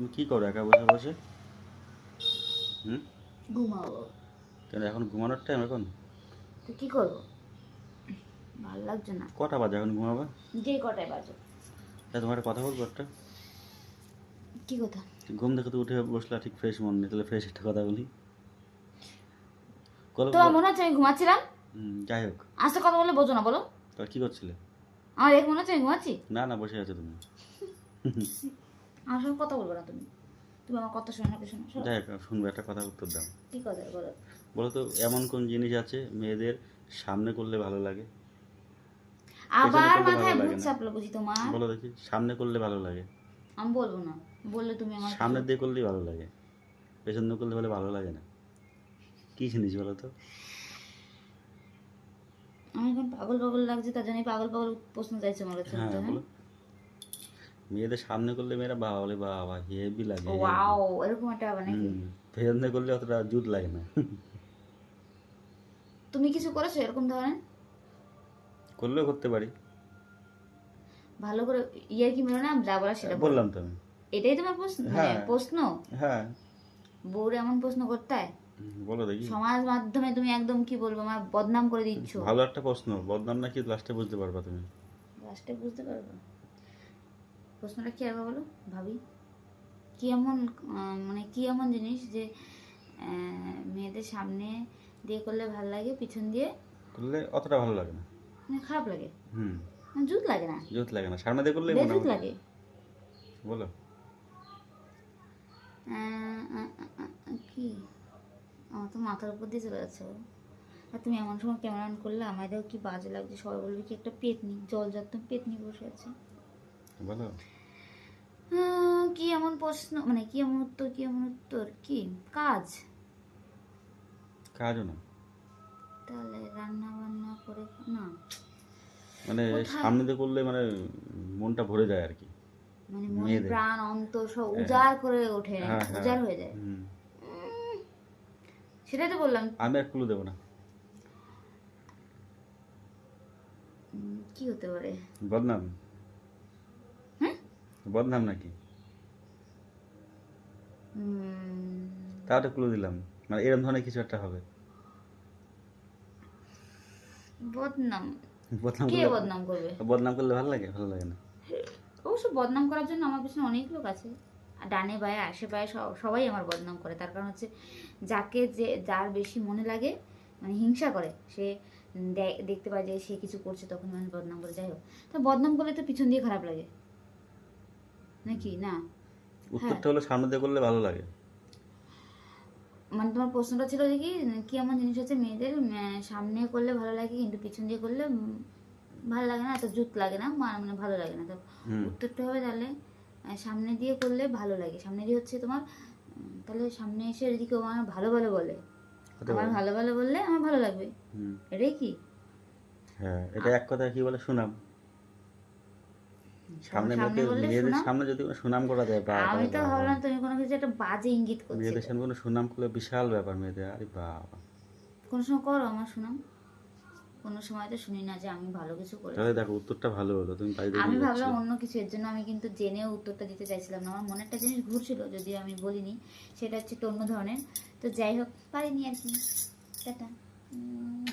তুমি কি করো একা বসে বসে? হুম? ঘুমাবো। কেন এখন ঘুমানোর টাইম এখন? তো কি করব? ভালো লাগছে না। কটা বাজে এখন ঘুমাবে? যে কটায় বাজো। তা তোমার কথা বলব একটা? কি কথা? ঘুম থেকে তো উঠে বসলা ঠিক ফ্রেশ মন নেই তাহলে ফ্রেশ একটা কথা বলি। তোমার মনে হচ্ছে আমি ঘুমাচ্ছিলাম? যাই হোক। আস্তে কথা বলে বোঝো না বলো। তা কি করছিলে? আমার এক মনে হচ্ছে আমি ঘুমাচ্ছি? না না বসে আছো তুমি। আমার সঙ্গে কথা বলব না তুমি। তুমি আমার কথা শোনো না কি শোনো। যাই শুনব একটা কথা উত্তর দাও। কি কথা বলো বলো তো এমন কোন জিনিস আছে মেয়েদের সামনে করলে ভালো লাগে? আবার মাথায় ভূত চাপলো বুঝি তোমার? বলো দেখি সামনে করলে ভালো লাগে? আমি বলব না বললে তুমি আমার সামনে দিয়ে করলেই ভালো লাগে। পেছন দিয়ে করলে বলে ভালো লাগে না। কি জিনিস বলো তো? আমি এখন পাগল পাগল লাগছে তার জন্য পাগল পাগল প্রশ্ন চাইছে আমার কাছে হ্যাঁ মেয়েদের সামনে করলে মেয়েরা বাবা বলে বাবা হেভি লাগে ওয়াও এরকম একটা পেছন দিয়ে করলে অতটা জুত লাগে না। তুমি কিছু করেছ এরকম ধরনের? করলেও করতে পারি। ভালো করে ইয়ার কি মেরো না যা বলা সেটা বললাম তো আমি। এটাই তোমার প্রশ্ন মানে হ্যাঁ। প্রশ্ন? হ্যাঁ। বউরে এমন প্রশ্ন করতে হয়? বলো দেখি। সমাজ মাধ্যমে তুমি একদম কি বলব আমার বদনাম করে দিচ্ছ। ভালো একটা প্রশ্ন বদনাম নাকি লাস্টে বুঝতে পারবা তুমি? লাস্টে বুঝতে পারব। প্রশ্নটা কি হবে বলো? ভাবি। কি এমন মানে কি এমন জিনিস যে মেয়েদের সামনে দিয়ে করলে ভালো লাগে পিছন দিয়ে? করলে অতটা ভালো লাগে না। মানে খারাপ লাগে? হুম। মানে জুত লাগে না? জুত লাগে না। সামনে দিয়ে করলে বেজুত লাগে। বলো। কি? আমার তো মাথার উপর দিয়ে চলে যাচ্ছে আর তুমি এমন সময় ক্যামেরা অন করলে দেখো কি বাজে লাগছে? সবাই বলবে কি একটা পেতনি জল যাত পেতনি বসে আছে। বলো। কি এমন প্রশ্ন মানে কি এমন উত্তর কি এমন উত্তর? কি? কাজ। কাজও না। তাহলে রান্না বান্না করে না। মানে সামনে দিয়ে করলে মানে মনটা ভরে যায় আর কি। মানে মনে। প্রাণ অন্তর সব উজাড় করে ওঠে হ্যাঁ, হ্যাঁ। উজাড় হয়ে যায়। সেটাই তো বললাম। আমি আর ক্লু দেবো না। কি হতে পারে? বদনাম। হ্যাঁ বদনাম নাকি? উম, তাও তো ক্লু দিলাম। মানে এরকম ধরনের কিছু একটা হবে। বদনাম। বদনাম কে বদনাম করবে? বদনাম করলে ভালো লাগে? ভালো লাগে না? অবশ্য বদনাম করার জন্য আমার পিছনে অনেক লোক আছে। ডানে বায়ে আশে পায়ে সবাই আমার বদনাম করে। তার কারণ হচ্ছে যাকে যে যার বেশি মনে লাগে মানে হিংসা করে সে দেখতে পায় যে সে কিছু করছে তখন মানে বদনাম করে। যাই হোক। তা বদনাম করলে তো পিছন দিয়ে খারাপ লাগে। নাকি? না। উত্তরটা হলো সামনে দিয়ে করলে ভালো লাগে। মানে তোমার প্রশ্নটা ছিল যে কি কি এমন জিনিস হচ্ছে মেয়েদের সামনে করলে ভালো লাগে কিন্তু পিছন দিয়ে করলে ভালো লাগে না? এত জুত লাগে না মানে ভালো লাগে না। তো উত্তরটা হবে তাহলে সামনে দিয়ে করলে ভালো লাগে। সামনে দিয়ে হচ্ছে তোমার তাহলে সামনে এসে যদি কেউ আমার ভালো ভালো বলে। আমার ভালো ভালো বললে আমার ভালো লাগবে। এটাই কি? হ্যাঁ এটা এক কথা কি বলে? সুনাম। সামনে মেয়েদের সামনে যদি কোনো সুনাম করা যায় বা আমি তো ভাবলাম তুমি কোনো কিছু একটা বাজে ইঙ্গিত করছ। মেয়েদের সামনে কোনো সুনাম করলে বিশাল ব্যাপার মেয়েদের আরে বাবা। কোনো সময় করো আমার কোনো সময় তো শুনি না যে আমি ভালো কিছু করি তাহলে দেখো উত্তরটা ভালো হলো তুমি বাড়িতে আমি ভাবলাম অন্য কিছু এর জন্য আমি কিন্তু জেনেও উত্তরটা দিতে চাইছিলাম না। আমার মনে একটা জিনিস ঘুরছিল যদি আমি বলিনি সেটা হচ্ছে অন্য ধরনের। তো যাই হোক পারিনি আর কি। টাটা। উম,